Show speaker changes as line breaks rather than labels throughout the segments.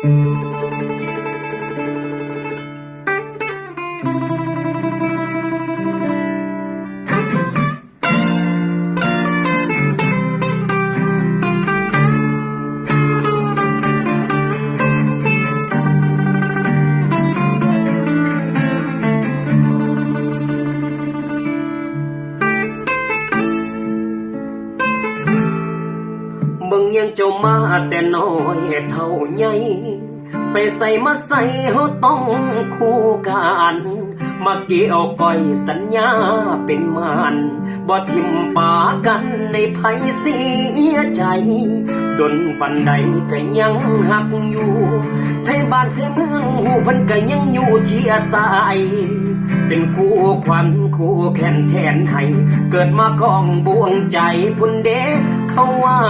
เบิ่งยังเจ้ามาแต่น้อยเท่าใหญ่ไปใส่มาใส่เฮาต้องคู่กันมาเกี่ยวก้อยสัญญาเป็นมานบ่ทิมปากันในภัยเสียใจดนปันใดก็ยังหักอยู่ไทยบ้านไทยเมืองหูพันก็ยังอยู่เชียสายเป็นคู่ขวัญคู่แขนแทนให้เกิดมาของบวงใจพุ่นเด็ก เขาว่า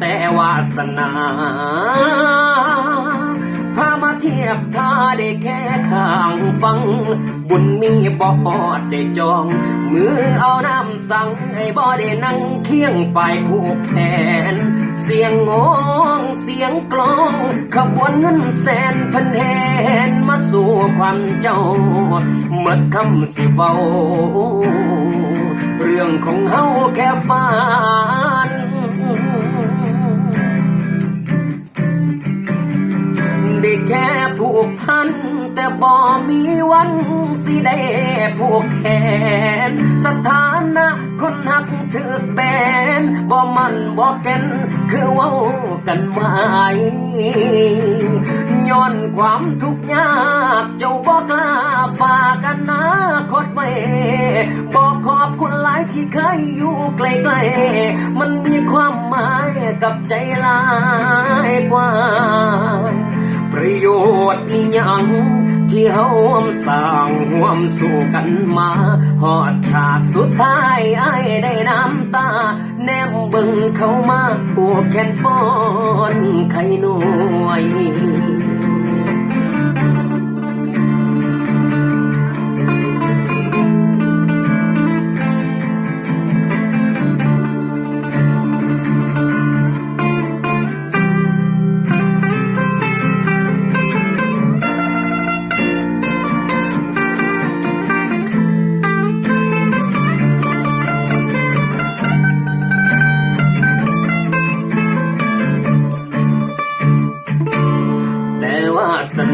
แต่วาสนาพามาเทียบท่าได้แค่ข้างฟัง บุญมีบ่พอดได้จอง มือเอาน้ำสั่งให้บ่ได้นั่งเคียงฝ่ายผูกแขน เสียงงงเสียงกลองขบวนเงินแสนพันแหนมาสู่ความเจ้าเมื่อคำสิเบาเรื่องของเฮาแค่ฝัน ผูกพันแต่บ่ มีวันสิได้ผูกแขน สถานะคนหักถือแบนบ่มันบ่แก่นคือเว้ากันไว้ย้อนความทุกข์ยากเจ้าบ่กล้าฝากกันนะคดไว้บอกขอบคุณหลายที่เคยอยู่ใกล้ๆมันมีความหมายกับใจลาย ดอียังที่เฮาร่วมสร้างห่วมสู่กันมาหอดฉากสุดท้ายไอ้ได้น้ำตา แนมเบิ่งเข้ามาปวกแขนป้อนไข่หน่วย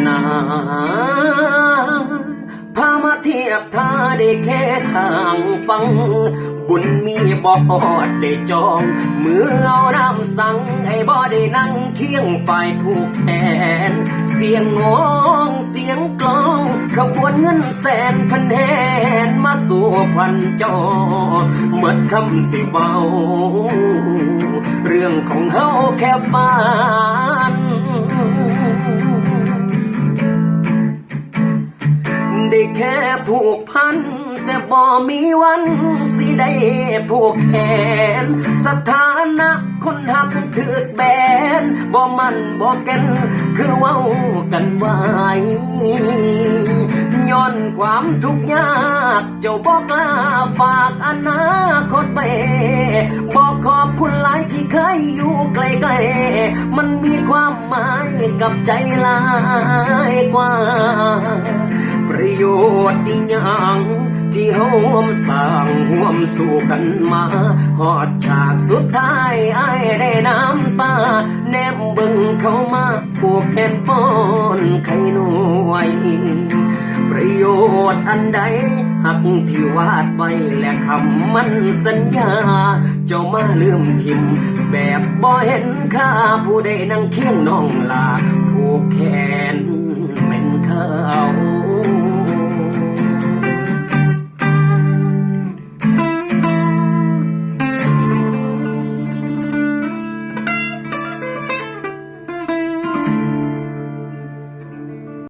นาพามาเทียบท่าได้แค่ข้างฟัง บุญมีบอดได้จอง มือเอาน้ำสั่งให้บ่ได้นั่งเคียงฝ่ายผูกแขน เสียงงองเสียงกลองขบวนเงินแสนพันแหนมาสู่ควันจอเมื่อคำสิเบา เรื่องของเฮาแค่ฝัน แค่ผูกพัน แต่บ่มีวันสิได้ผูกแขน สถานะคนหักถือแบนบ่มันบ่กัน คือเว้ากันไว้ย้อนความทุกข์ยาก เจ้าบอกลาฝากอนาคตไปบอกขอบคุณหลายที่เคยอยู่ใกลๆมันมีความหมายกับใจหลายกว่า ประโยชน์อีหยังที่เฮาร่วมสร้างร่วมสู้กันมาหอดฉากสุดท้ายไอ้ได้น้ำตาแนมบิ่งเข้ามาผูกแขนป้อนไข่หน่วย ประโยชน์อันใดหักที่วาดไว้และคำมันสัญญา เจ้ามาลืมทิม แบบบ่เห็นค่าผู้ใดนั่งเคียงน้องลา